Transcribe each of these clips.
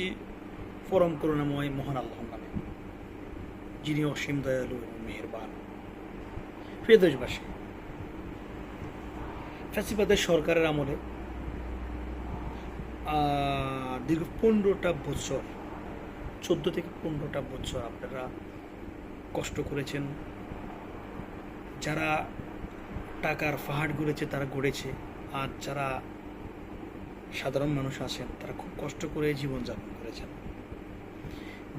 করছি পরম করুণাময় মহান আল্লাহর নামে। যিনি অসীম দয়ালু এবং মেহেরবান। প্রিয় ফ্যাসিবাদের সরকারের আমলে দীর্ঘ পনেরোটা বছর, চোদ্দ থেকে পনেরোটা বছর আপনারা কষ্ট করেছেন। যারা টাকার পাহাড় গড়েছে, তারা গড়েছে। আর যারা সাধারণ মানুষ আছেন, তারা খুব কষ্ট করে জীবনযাপন করেছেন।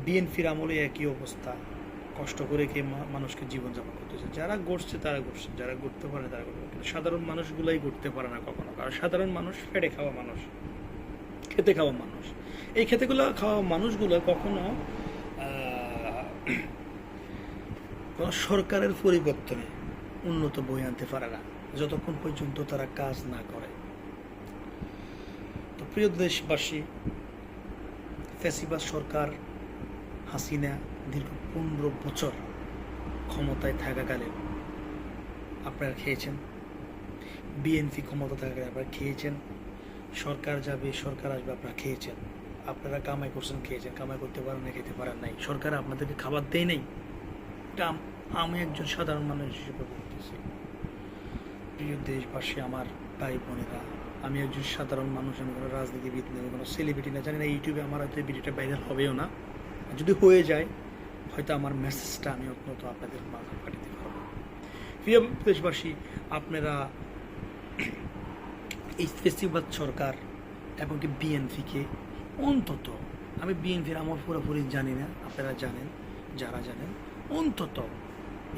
বিএনপির আমলে একই অবস্থা, কষ্ট করে কে মানুষকে জীবনযাপন করতেছে। যারা গড়ছে তারা গড়ছে, যারা গড়তে পারে তারা পারে। কিন্তু সাধারণ মানুষগুলাই গড়তে পারে না কখনো। কারণ সাধারণ মানুষ ফেটে খাওয়া মানুষ, খেতে খাওয়া মানুষ। এই খেতেগুলো খাওয়া মানুষগুলো কখনো সরকারের পরিবর্তনে উন্নত বই আনতে পারে না। যতক্ষণ পর্যন্ত তারা কাজ না করে। প্রিয় দেশবাসী ফ্যাসিবাদ সরকার হাসিনা দীর্ঘ পনেরো বছর ক্ষমতায় থাকাকালে আপনারা খেয়েছেন। বিএনপি ক্ষমতা থাকাকালে আপনারা খেয়েছেন। সরকার যাবে, সরকার আসবে, আপনারা খেয়েছেন। আপনারা কামাই করছেন, খেয়েছেন। কামাই করতে পারেন না, খেতে পারেন নাই। সরকার আপনাদেরকে খাবার দেয় নাই। এটা আমি একজন সাধারণ মানুষ হিসেবে বলতেছি। প্রিয় দেশবাসী, আমার ভাই বোনেরা আমি একজন সাধারণ মানুষ, আমি কোনো রাজনীতিবিদ না কোনো সেলিব্রিটি না, জানি না ইউটিউবে আমার হয়তো এই ভিডিওটা ভাইরাল হবেও না। যদি হয়ে যায়, হয়তো আমার মেসেজটা আমি অত্যন্ত আপনাদের মাঝে পাঠাতে পারব প্রিয় দেশবাসী, আপনারা এই ফেসিবাদ সরকার এবং কি বিএনপিকে অন্তত, আমি বিএনপির আমার পুরোপুরি জানি না, আপনারা জানেন, যারা জানেন, অন্তত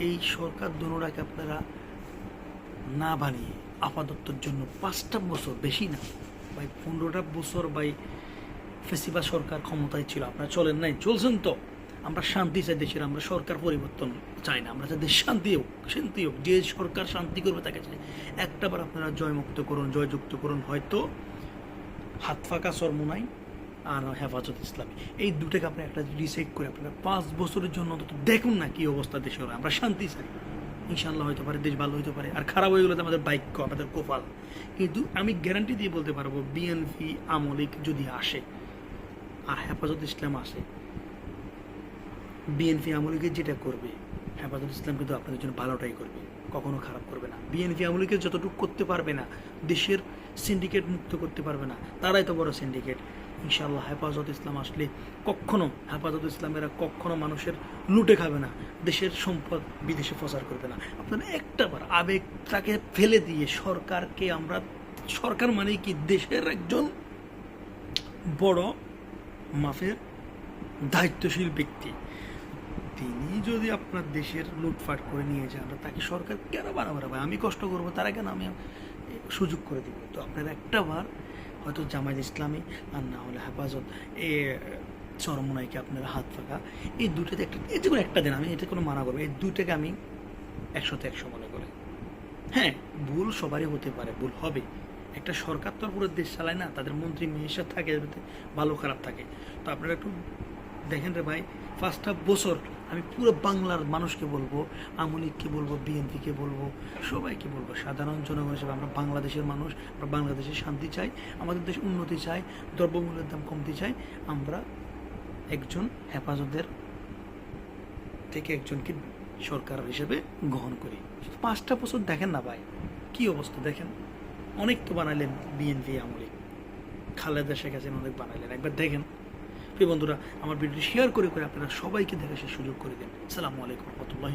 এই সরকার দোনোটাকে আপনারা না বানিয়ে আপাততর জন্য পাঁচটা বছর, বেশি না। ভাই, পনেরোটা বছর ভাই ফেসিবাদ সরকার ক্ষমতায় ছিল। আপনারা চলেন নাই? চলছেন তো। আমরা শান্তি চাই দেশের আমরা সরকার পরিবর্তন চাই না। আমরা দেশ শান্তি হোক শান্তি হোক। যে সরকার শান্তি করবে তাকে চাই। একটাবার আপনারা জয়মুক্ত করুন, জয়যুক্ত করুন। হয়তো হাত ফাঁকা চর্মনাই আর হেফাজত ইসলাম। এই দুটাকে আপনি একটা ডিসাইড করে আপনারা পাঁচ বছরের জন্য অন্তত দেখুন না কি অবস্থা দেশে হবে। আমরা শান্তি চাই। ইনশাল্লাহ হইতে পারে, দেশ ভালো হইতে পারে। আর খারাপ হয়ে গেলে আমাদের বাক্য আমাদের কোপাল। কিন্তু আমি গ্যারান্টি দিয়ে বলতে পারব বিএনপি আমলিক যদি আসে, আর হেফাজত ইসলাম আসে বিএনপি আমলিকে যেটা করবে, হেফাজত ইসলাম কিন্তু আপনাদের জন্য ভালোটাই করবে। কখনো খারাপ করবে না। বিএনপি আমলিকে যতটুকু করতে পারবে না, দেশের সিন্ডিকেট মুক্ত করতে পারবে না, তারাই তো বড় সিন্ডিকেট ইনশাল্লাহ হেফাজত ইসলাম আসলে কখনো, হেফাজত ইসলামেরা কখনো মানুষের লুটে খাবে না, দেশের সম্পদ বিদেশে প্রচার করবে না। আপনারা একটাবার আবেগটাকে ফেলে দিয়ে সরকারকে আমরা, সরকার মানে কি দেশের একজন বড় মাফের দায়িত্বশীল ব্যক্তি? তিনি যদি আপনার দেশের লুটফাট করে নিয়ে যান তাকে সরকার কেন বানাবো ভাই, আমি কষ্ট করব, তারা কেন আমি সুযোগ করে দিব? তো আপনার একটা বার হয়তো জামায়াত ইসলামী আর না হলে হেফাজত, এ চরমনাইকে আপনার হাত ফাঁকা এই দুটাতে একটা, এই যে কোনো একটা দিন, আমি এটা কোনো মানা করব এই দুটাকে আমি একশোতে একশো মনে করি। হ্যাঁ ভুল সবারই হতে পারে, ভুল হবে। একটা সরকার তো পুরো দেশ চালায় না, তাদের মন্ত্রী মিনিস্টার থাকে ভালো খারাপ থাকে। তো আপনারা একটু দেখেন রে ভাই, পাঁচটা বছর আমি পুরো বাংলার মানুষকে বলব, আমলিককে বলব, বিএনপিকে বলব, সবাইকে বলব, সাধারণ জনগণ হিসেবে আমরা বাংলাদেশের মানুষ, আমরা বাংলাদেশের শান্তি চাই, আমাদের দেশ উন্নতি চাই, দ্রব্যমূল্যের দাম কমতে চাই, আমরা একজন হেফাজতের থেকে একজনকে সরকার হিসেবে গ্রহণ করি। পাঁচটা বছর দেখেন না ভাই, কি অবস্থা দেখেন? অনেক তো বানাইলেন বিএনপি আমলে খালেদা শেখ হাসিনা অনেক বানাইলেন, একবার দেখেন। প্রিয় বন্ধুরা, আমার ভিডিও শেয়ার করে করে আপনারা সবাইকে দেখা সুযোগ করে দেন। আসসালামু আলাইকুম রহমতুল্লাহ